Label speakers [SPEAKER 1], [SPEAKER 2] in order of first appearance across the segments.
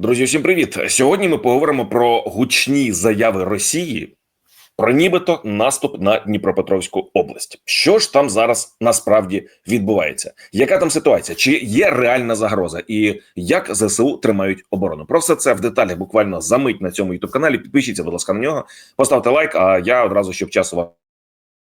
[SPEAKER 1] Друзі, всім привіт! Сьогодні ми поговоримо про гучні заяви Росії про нібито наступ на Дніпропетровську область. Що ж там зараз насправді відбувається? Яка там ситуація? Чи є реальна загроза? І як ЗСУ тримають оборону? Про все це в деталях буквально за мить на цьому youtube каналі. Підпишіться, будь ласка, на нього, поставте лайк. А я одразу, щоб часу вам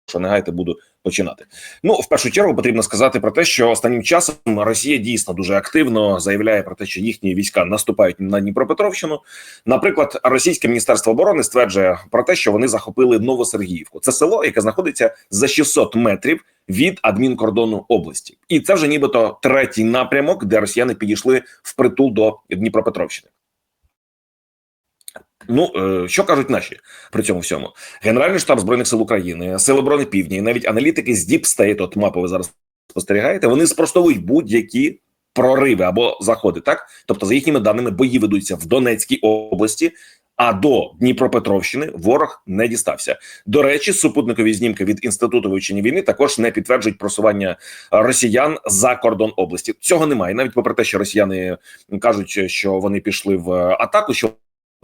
[SPEAKER 1] що не гайте, буду починати. Ну в першу чергу потрібно сказати про те, що останнім часом Росія дійсно дуже активно заявляє про те, що їхні війська наступають на Дніпропетровщину. Наприклад, російське міністерство оборони стверджує про те, що вони захопили Новосергіївку. Це село, яке знаходиться за 600 метрів від адмінкордону області, і це вже нібито третій напрямок, де росіяни підійшли в притул до Дніпропетровщини. Ну е, що кажуть наші при цьому всьому? Генеральний штаб збройних сил України, Сили оборони Півдня, і навіть аналітики з Deep State, от мапу ви зараз спостерігаєте, вони спростовують будь-які прориви або заходи. Так, тобто, за їхніми даними, бої ведуться в Донецькій області. А до Дніпропетровщини ворог не дістався. До речі, супутникові знімки від інституту вивчення війни також не підтверджують просування росіян за кордон області. Цього немає, навіть попри те, що росіяни кажуть, що вони пішли в атаку. що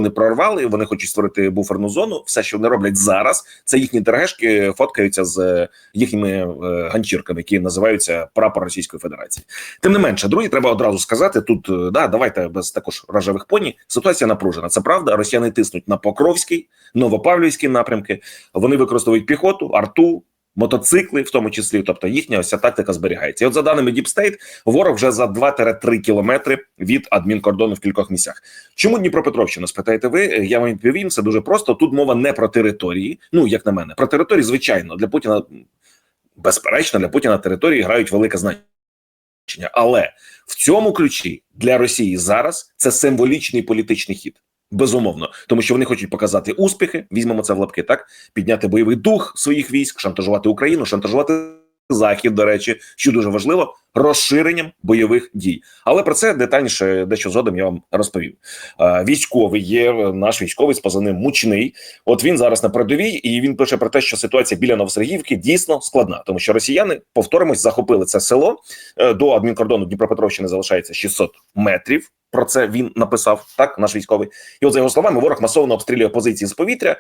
[SPEAKER 1] вони прорвали, вони хочуть створити буферну зону. Все, що вони роблять зараз, це їхні ТРГшки фоткаються з їхніми е, ганчірками, які називаються прапор Російської Федерації. Тим не менше, друзі, треба одразу сказати тут. е, Да, давайте без також рожевих поні. Ситуація напружена. Це правда. Росіяни тиснуть на Покровський, Новопавлівський напрямки. Вони використовують піхоту, арту. Мотоцикли, в тому числі, тобто їхня ось ця тактика зберігається. І от за даними State, ворог вже за 2-3 кілометри від адмінкордону в кількох місцях. Чому Дніпропетровщина? Спитаєте ви? Я вам відповім. Це дуже просто. Тут мова не про території. Ну як на мене, про території, звичайно, для Путіна безперечно, для Путіна території грають велике значення. Але в цьому ключі для Росії зараз це символічний політичний хід. Безумовно, тому що вони хочуть показати успіхи. Візьмемо це в лапки, так підняти бойовий дух своїх військ, шантажувати Україну, шантажувати захід. До речі, що дуже важливо, розширенням бойових дій. Але про це детальніше дещо згодом я вам розповім. Е, Військовий є наш військовий з позивним мучний. От він зараз на передовій, і він пише про те, що ситуація біля Новосергіївки дійсно складна, тому що росіяни повторимось захопили це село Е, до адмінкордону Дніпропетровщини залишається 600 метрів. Про це він написав так, наш військовий. І от за його словами, ворог масово обстрілює позиції з повітря,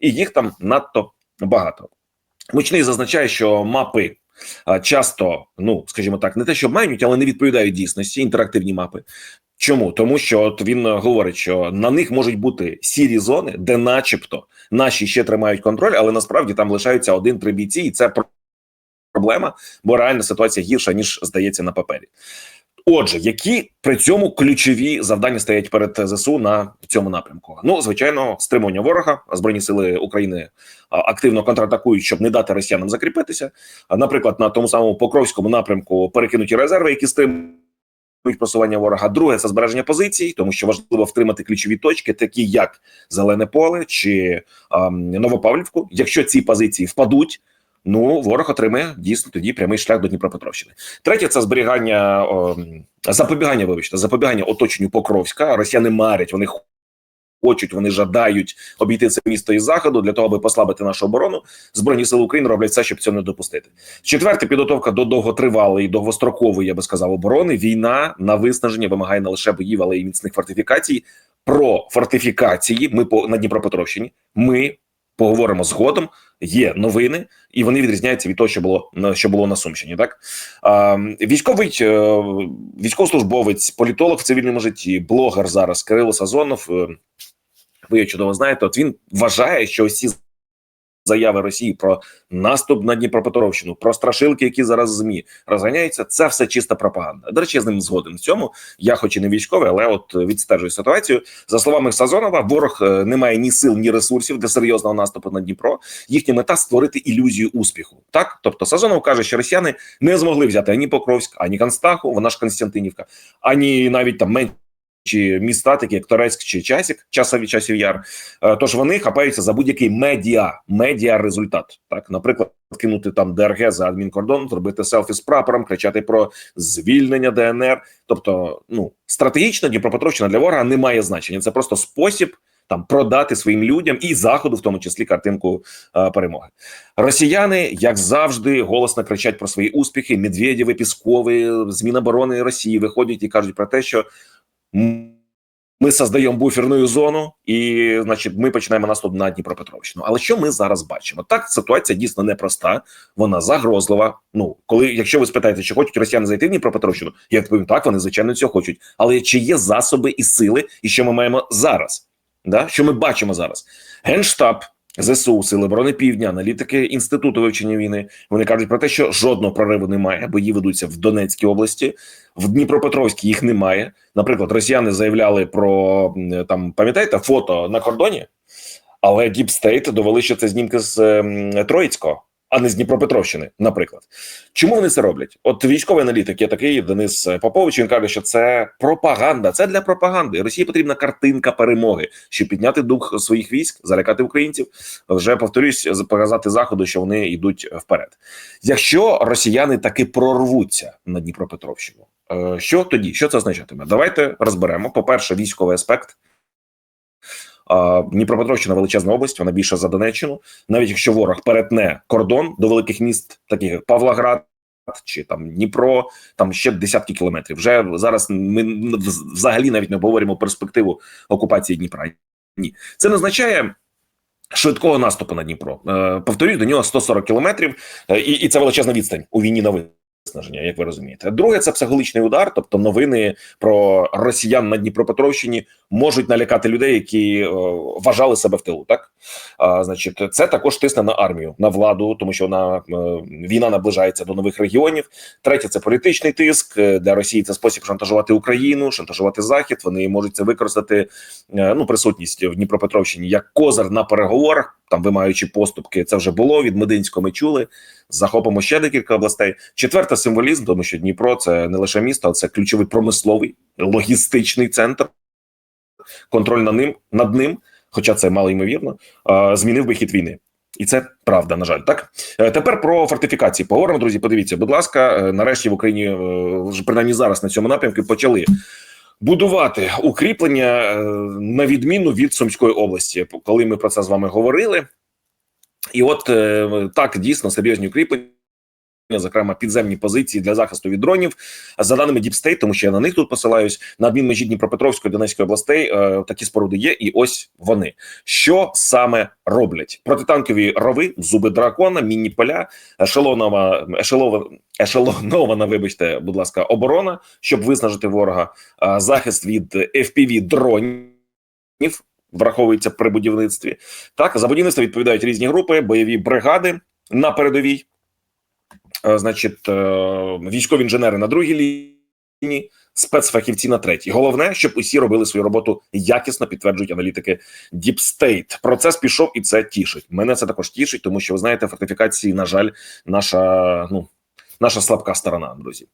[SPEAKER 1] і їх там надто багато. Мучний зазначає, що мапи часто, ну скажімо так, не те, що обманюють, але не відповідають дійсності. Інтерактивні мапи. Чому тому, що от він е, говорить, що на них можуть бути сірі зони, де, начебто, наші ще тримають контроль, але насправді там лишаються один-три бійці, і це проблема, бо реальна ситуація гірша ніж здається на папері. Отже, які при цьому ключові завдання стоять перед ЗСУ на цьому напрямку? Ну, звичайно, стримування ворога. Збройні сили України активно контратакують, щоб не дати росіянам закріпитися. Наприклад, на тому самому Покровському напрямку перекинуті резерви, які стримують просування ворога. Друге це збереження позицій, тому що важливо втримати ключові точки, такі як Зелене поле чи а, Новопавлівку. Якщо ці позиції впадуть. Ну, ворог отримає дійсно тоді прямий шлях до Дніпропетровщини. Третє це зберігання о, запобігання. Вибачте, запобігання оточенню Покровська. Росіяни марять, вони хочуть, вони жадають обійти це місто із заходу для того, аби послабити нашу оборону. Збройні сили України роблять все, щоб цього не допустити. Четверте підготовка до довготривалої, довгострокової, я би сказав, оборони. Війна на виснаження вимагає не лише боїв, але й міцних фортифікацій. Про фортифікації ми по на Дніпропетровщині. Ми поговоримо згодом. Є новини, і вони відрізняються від того, що було що було на Сумщині. Так військовий е, військовослужбовець, політолог в цивільному житті, блогер зараз Кирило Сазонов. е, Ви чудово знаєте. От він вважає, що ці заяви Росії про наступ на Дніпропетровщину, про страшилки, які зараз змі розганяються. Це все чиста пропаганда. До речі, я з ним згоден в цьому. Я, хоч і не військовий, але от відстежую ситуацію. За словами Сазонова, ворог е, не має ні сил, ні ресурсів для серйозного наступу на Дніпро. Їхня мета створити ілюзію успіху. Так, тобто Сазонов каже, що росіяни не змогли взяти ані Покровськ, ані Констаху, вона ж Константинівка, ані навіть там менше чи міста, такі як Торецьк чи Часік, часові часів яр. Е, Тож вони хапаються за будь-який медіа, медіа результат. Так, наприклад, кинути там ДРГ за адмінкордон, зробити селфі з прапором, кричати про звільнення ДНР. Тобто, ну стратегічно Дніпропетровщина для ворога не має значення. Це просто спосіб. Там продати своїм людям і заходу, в тому числі картинку е, перемоги. Росіяни, як завжди, голосно кричать про свої успіхи. Медведєви, Піскові, з Міноборони Росії виходять і кажуть про те, що ми создаємо буферну зону, і значить, ми починаємо наступ на Дніпропетровщину. Але що ми зараз бачимо? Так, ситуація дійсно непроста, вона загрозлива. Ну, коли, якщо ви спитаєте, чи хочуть росіяни зайти в Дніпропетровщину, я відповім так, вони звичайно цього хочуть. Але чи є засоби і сили, і що ми маємо зараз? Да? Що ми бачимо зараз? Генштаб. ЗСУ, Сили оборони Півдня, аналітики інституту вивчення війни. Вони кажуть про те, що жодного прориву немає, бої ведуться в Донецькій області, в Дніпропетровській їх немає. Наприклад, росіяни заявляли про там, пам'ятаєте, фото на кордоні, але Діпстейт довели, що це знімки з Троїцького, а не з Дніпропетровщини. Наприклад, чому вони це роблять? От військовий аналітик є такий Денис Попович. Він каже, що це пропаганда. Це для пропаганди. Росії потрібна картинка перемоги, щоб підняти дух своїх військ, залякати українців. Вже повторюсь, показати заходу, що вони йдуть вперед. Якщо росіяни таки прорвуться на Дніпропетровщину, е, що тоді? Що це означатиме? Давайте розберемо. По перше, військовий аспект. Дніпропетровщина величезна область, вона більша за Донеччину. Навіть якщо ворог перетне кордон до великих міст, таких як Павлоград чи там Дніпро, там ще десятки кілометрів. Вже зараз ми взагалі навіть не обговорюємо перспективу окупації Дніпра. Ні, це не означає. Швидкого наступу на Дніпро. Е, повторюю, до нього 140 кілометрів, е, і, це величезна відстань у війні на виснаження, як ви розумієте. Друге, це психологічний удар, тобто новини про росіян на Дніпропетровщині можуть налякати людей, які е, вважали себе в тилу. Так а, значить, це також тисне на армію, на владу, тому що вона е, війна наближається до нових регіонів. Третє це політичний тиск Е, для Росії. Це спосіб шантажувати Україну, шантажувати Захід. Вони можуть це використати. е, Ну, присутність в Дніпропетровщині як козир на переговорах, там вимагаючи поступки. Це вже було від Мединського. Ми чули. Захопимо ще декілька областей. Четверте символізм, тому що Дніпро це не лише місто, а це ключовий промисловий логістичний центр. Контроль над ним над ним, хоча це мало ймовірно, змінив би хід війни. І це правда, на жаль, так Е, тепер про фортифікації. Поговоримо, друзі. Подивіться, будь ласка, е, нарешті в Україні е, вже принаймні зараз на цьому напрямку почали будувати укріплення е, на відміну від Сумської області. Коли ми про це з вами говорили, і от е, так дійсно серйозні укріплення. Зокрема, підземні позиції для захисту від дронів за даними Діпстейт, тому що я на них тут посилаюсь на адмінмежі Дніпропетровської Донецької областей. Е, такі споруди є, і ось вони. Що саме роблять? Протитанкові рови, зуби дракона, мінні поля, ешелонова, ешелова, ешелонована, вибачте, будь ласка, оборона, щоб виснажити ворога, е, захист від FPV дронів. Враховується при будівництві. Так за будівництво відповідають різні групи, бойові бригади на передовій. Е, значить, е, військові інженери на другій лінії, спецфахівці на третій. Головне, щоб усі робили свою роботу якісно, підтверджують аналітики Deep State. Процес пішов, і це тішить. Мене це також тішить, тому що ви знаєте, фортифікації, на жаль, наша ну. Наша слабка сторона, друзі.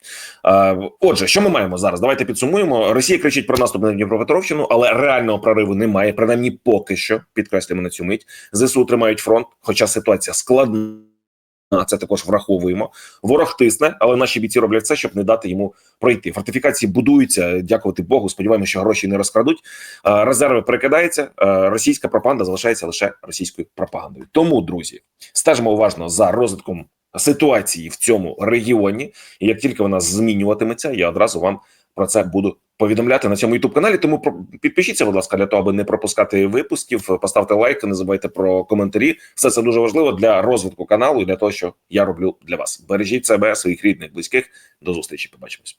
[SPEAKER 1] Е, Отже, що ми маємо зараз? Давайте підсумуємо. Росія кричить про наступ на Дніпропетровщину, але реального прориву немає. Принаймні, поки що підкреслюємо на цю мить. Зсу тримають фронт, хоча ситуація складна. Це також враховуємо. Ворог тисне, але наші бійці роблять все, щоб не дати йому пройти. Фортифікації будуються. Дякувати Богу. Сподіваємося, що гроші не розкрадуть. Резерви перекидаються. Російська пропаганда залишається лише російською пропагандою. Тому, друзі, стежимо уважно за розвитком ситуації в цьому регіоні. І як тільки вона змінюватиметься, я одразу вам про це буду повідомляти на цьому youtube каналі. Тому підпишіться, будь ласка, для того, аби не пропускати випусків. Поставте лайк, не забувайте про коментарі. Все це дуже важливо для розвитку каналу і для того, що я роблю для вас. Бережіть себе, своїх рідних, близьких. До зустрічі. Побачимось.